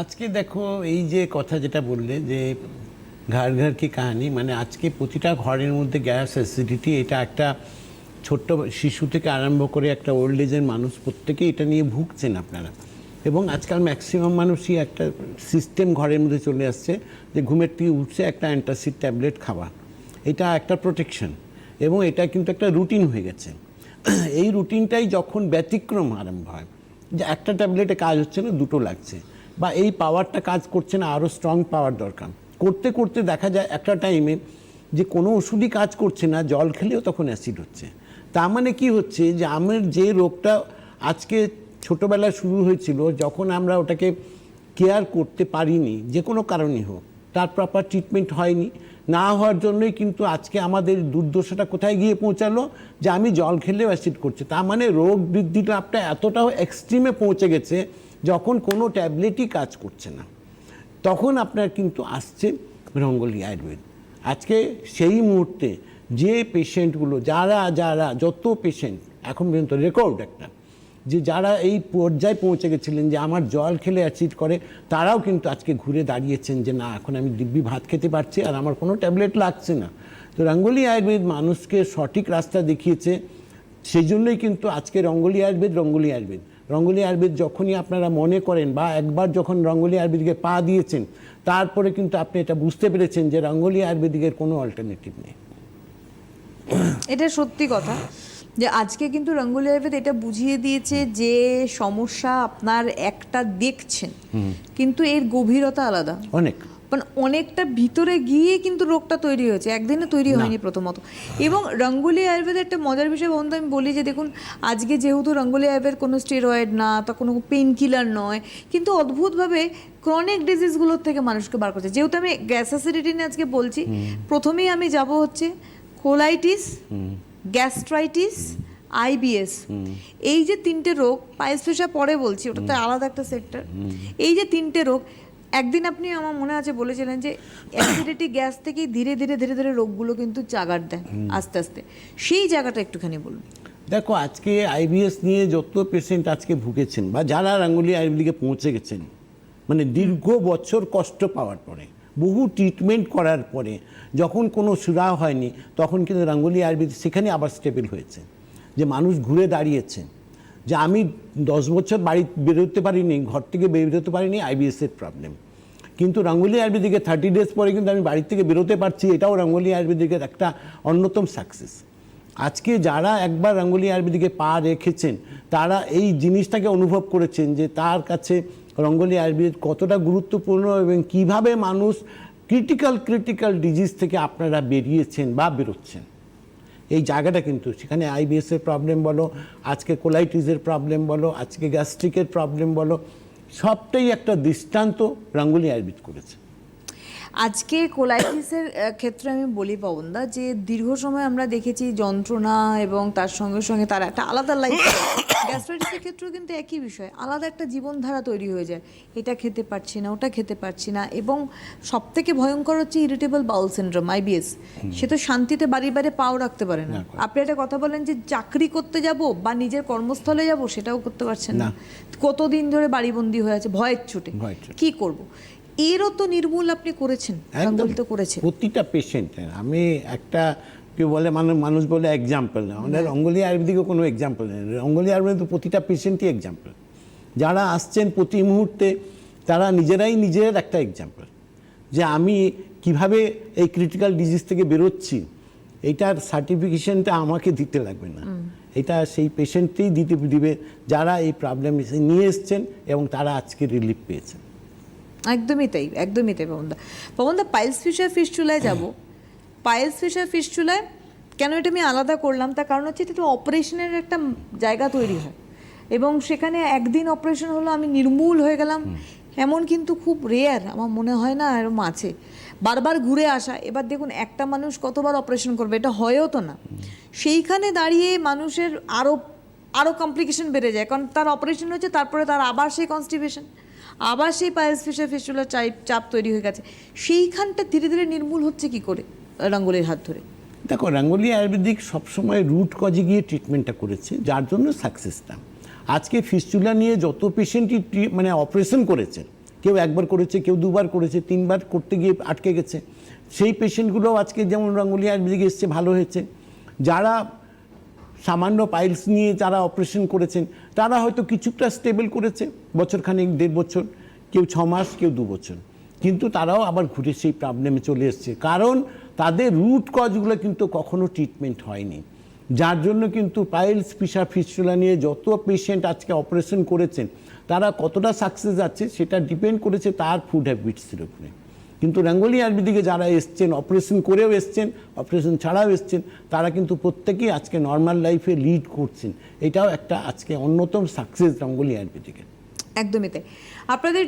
আজকে দেখো এই যে কথা যেটা বললে যে ঘর ঘর কি কাহানি মানে আজকে প্রতিটা ঘরের মধ্যে গ্যাস অ্যাসিডিটি, এটা একটা ছোট্ট শিশু থেকে আরম্ভ করে একটা ওল্ড এজের মানুষ প্রত্যেকে এটা নিয়ে ভুগছেন আপনারা। এবং আজকাল ম্যাক্সিমাম মানুষই একটা সিস্টেম ঘরের মধ্যে চলে আসছে যে ঘুমের থেকে উঠছে একটা অ্যান্টাসিড ট্যাবলেট খাওয়া। এটা একটা প্রোটেকশন এবং এটা কিন্তু একটা রুটিন হয়ে গেছে। এই রুটিনটাই যখন ব্যতিক্রম আরম্ভ হয়, যে একটা ট্যাবলেটে কাজ হচ্ছে না, দুটো লাগছে। বা এই পাওয়ারটা কাজ করছে না আরও স্ট্রং পাওয়ার দরকার। করতে করতে দেখা যায় একটা টাইমে যে কোনো ওষুধই কাজ করছে না, জল খেলেও তখন অ্যাসিড হচ্ছে। তার মানে কি হচ্ছে যে আমার যে রোগটা আজকে ছোটোবেলায় শুরু হয়েছিল, যখন আমরা ওটাকে কেয়ার করতে পারিনি, যে কোনো কারণেই হোক, তার প্রপার ট্রিটমেন্ট হয়নি। না হওয়ার জন্যই কিন্তু আজকে আমাদের দুর্দশাটা কোথায় গিয়ে পৌঁছালো? যে আমি জল খেলেও অ্যাসিড করছে। তার মানে রোগ বৃদ্ধিটা আপনার এতটাও এক্সট্রিমে পৌঁছে গেছে যখন কোনো ট্যাবলেটই কাজ করছে না, তখন আপনার কিন্তু আসছে রঙ্গলি আয়ুর্বেদ। আজকে সেই মুহূর্তে যে পেশেন্টগুলো, যারা যারা, যত পেশেন্ট, এখন পর্যন্ত রেকর্ড একটা, যে যারা এই পর্যায়ে পৌঁছে গেছিলেন যে আমার জল খেলে অ্যাসিড করে, তারাও কিন্তু আজকে ঘুরে দাঁড়িয়েছেন যে না, এখন আমি দিব্যি ভাত খেতে পারছি আর আমার কোনো ট্যাবলেট লাগছে না। তো রঙ্গলি আয়ুর্বেদ মানুষকে সঠিক রাস্তা দেখিয়েছে, সেই জন্যই কিন্তু আজকে রঙ্গলি আয়ুর্বেদ রঙ্গলি আয়ুর্বেদ। রঙ্গলি আয়ুর্বেদ যখনই আপনারা মনে করেন বা একবার যখন রঙ্গলি আয়ুর্বেদিকে পা দিয়েছেন তারপরে কিন্তু আপনি এটা বুঝতে পেরেছেন যে রঙ্গলি আয়ুর্বেদিকের কোনো অল্টারনেটিভ নেই। এটা সত্যি কথা যে আজকে কিন্তু রঙ্গোলি আয়ুর্বেদ এটা বুঝিয়ে দিয়েছে যে সমস্যা আপনার একটা দেখছেন কিন্তু এর গভীরতা আলাদা। অনেক। মানে অনেকটা ভিতরে গিয়ে কিন্তু রোগটা তৈরি হয়েছে একদিনে তৈরি হয়নি প্রথমত। এবং রঙ্গোলি আয়ুর্বেদের একটা মজার বিষয় বন্ধু আমি বলি যে দেখুন আজকে যেহেতু রঙ্গোলি আয়ুর্বেদ কোনো স্টেরয়েড না তা কোনো পেন কিলার নয় কিন্তু অদ্ভুতভাবে ক্রনিক ডিজিজগুলোর থেকে মানুষকে বার করছে। যেহেতু আমি গ্যাস অ্যাসিডিটি নিয়ে আজকে বলছি প্রথমেই আমি যাব হচ্ছে কোলাইটিস গ্যাস্ট্রাইটিস আইবিএস এই যে তিনটে রোগ পায়েস পেশা পরে বলছি ওটা তো আলাদা একটা সেক্টর এই যে তিনটে রোগ একদিন আপনি আমার মনে আছে বলেছিলেন যে অ্যাসিডিটি গ্যাস থেকেই ধীরে ধীরে ধীরে ধীরে রোগগুলো কিন্তু চাগার দেয় আস্তে আস্তে। সেই জায়গাটা একটুখানি বলুন। দেখো আজকে আইবিএস নিয়ে যত পেশেন্ট আজকে ভুগেছেন বা যারা রাঙ্গুলি আয়ুর্বেদিকে পৌঁছে গেছেন মানে দীর্ঘ বছর কষ্ট পাওয়ার পরে বহু ট্রিটমেন্ট করার পরে যখন কোনো সুরা হয়নি তখন কিন্তু রাঙ্গুলি আয়ুর্বেদ সেখানে আবার স্টেবল হয়েছে। যে মানুষ ঘুরে দাঁড়িয়েছে যে আমি দশ বছর বাড়ি বেরোতে পারিনি, ঘর থেকে বেরোতে পারিনি আইবিএসের প্রবলেম কিন্তু রঙ্গোলি আয়ুর্বেদিকে থার্টি ডেজ পরে কিন্তু আমি বাড়ি থেকে বেরোতে পারছি, এটাও রঙ্গোলি আয়ুর্বেদিকের একটা অন্যতম সাকসেস আজকে যারা একবার রঙ্গোলি আয়ুর্বেদিকে পা রেখেছেন, তারা এই জিনিসটাকে অনুভব করেছেন যে তার কাছে রঙ্গোলি আয়ুর্বেদ কতটা গুরুত্বপূর্ণ এবং কীভাবে মানুষ ক্রিটিক্যাল ক্রিটিক্যাল ডিজিজ থেকে আপনারা বেরিয়েছেন বা বেরোচ্ছেন। এই জায়গাটা কিন্তু, সেখানে আইবিএসের প্রবলেম বলো, আজকে কোলাইটিসের প্রবলেম বলো, আজকে গ্যাস্ট্রিকের প্রবলেম বলো, সবটাই একটা দৃষ্টান্ত রাঙ্গুলি আয়ুর্বেদ করেছে। আজকে কোলাইটিসের ক্ষেত্রে আমি বলি পবনদা যে দীর্ঘ সময় আমরা দেখেছি যন্ত্রণা এবং তার সঙ্গে সঙ্গে তার একটা আলাদা লাইফ গ্যাস্ট্রাইটিসের ক্ষেত্রেও কিন্তু একই বিষয় আলাদা একটা জীবনধারা তৈরি হয়ে যায়। এটা খেতে পারছি না ওটা খেতে পারছি না এবং সব থেকে ভয়ঙ্কর হচ্ছে ইরিটেবল বাউল সিন্ড্রোম আইবিএস সে তো শান্তিতে বাড়ি বাড়ি পাও রাখতে পারে না। আপনি একটা কথা বলেন যে চাকরি করতে যাব বা নিজের কর্মস্থলে যাব সেটাও করতে পারছেন না। না। কতদিন ধরে বাড়িবন্দি হয়ে আছে ভয়ের ছুটে। কি করব? এরও তো নির্মূল আপনি করেছেন তো করেছে প্রতিটা পেশেন্টের আমি একটা কি বলে মানে মানুষ বলে এক্সাম্পল না আমাদের রঙ্গলি আয়ুর্বেদিকে কোনো এক্সাম্পল নেই। রঙ্গলি আয়ুর্বেদ প্রতিটা পেশেন্টই এক্সাম্পল যারা আসছেন প্রতি মুহূর্তে তারা নিজেরাই নিজের একটা এক্সাম্পল যে আমি কীভাবে এই ক্রিটিক্যাল ডিজিজ থেকে বেরোচ্ছি এইটার সার্টিফিকেশনটা আমাকে দিতে লাগবে না। এটা সেই পেশেন্টকেই দিতে দিবে যারা এই প্রবলেম নিয়ে এসছেন এবং তারা আজকে রিলিফ পেয়েছেন। একদমই তাই একদমই তাই পবনদা পবনদা পাইলস ফিশার ফিস্টুলায় যাব। পাইলস ফিশার ফিস্টুলায় কেন এটা আমি আলাদা করলাম? তার কারণ হচ্ছে এটা অপারেশনের একটা জায়গা তৈরি হয়। এবং সেখানে একদিন অপারেশন হলো আমি নির্মূল হয়ে গেলাম। এমন কিন্তু খুব রেয়ার আমার মনে হয় না এরকম আছে। বারবার ঘুরে আসা এবার দেখুন একটা মানুষ কতবার অপারেশন করবে এটা হয়ও তো না। সেইখানে দাঁড়িয়ে মানুষের আরও আরও কমপ্লিকেশন বেড়ে যায়। কারণ তার অপারেশন হচ্ছে তারপরে তার আবার সেই কনস্টিপেশন আবার সেই পায়েস ফিসে ফিস্টুলার চাপ চাপ তৈরি হয়ে গেছে। সেইখানটা ধীরে ধীরে নির্মূল হচ্ছে কি করে, রঙ্গলির হাত ধরে? দেখো, রাঙ্গলি আয়ুর্বেদিক সবসময় রুট কজে গিয়ে ট্রিটমেন্টটা করেছে, যার জন্য সাকসেসটা আজকে ফিস্চুলা নিয়ে যত পেশেন্টই মানে অপারেশন করেছে, কেউ একবার করেছে, কেউ দুবার করেছে, তিনবার করতে গিয়ে আটকে গেছে, সেই পেশেন্টগুলো আজকে যেমন রঙ্গুলি আয়ুর্বেদিক এসছে, ভালো হয়েছে। যারা সামান্য পাইলস নিয়ে যারা অপারেশন করেছেন, তারা হয়তো কিছুটা স্টেবল করেছে বছরখানেক দেড় বছর, কেউ ছ মাস, কেউ দু বছর। কিন্তু তারাও আবার ঘুরে সেই প্রবলেমে চলে এসছে। কারণ তাদের রুট কজগুলো কিন্তু কখনো ট্রিটমেন্ট হয়নি। যার জন্য কিন্তু পাইলস পিসা ফিস্টুলা নিয়ে যত পেশেন্ট আজকে অপারেশন করেছেন, তারা কতটা সাকসেস আছে সেটা ডিপেন্ড করেছে তার ফুড হ্যাবিটসের উপরে। কিন্তু রঙ্গোলি আয়ুর্বেদিকে যারা এসছেন অপারেশন করেও এসছেন অপারেশন ছাড়াও এসছেন, তারা কিন্তু প্রত্যেকেই আজকে নর্মাল লাইফে লিড করছেন। এটাও একটা আজকে অন্যতম সাকসেস রঙ্গোলি দিকে। একদমই তাই। আপনাদের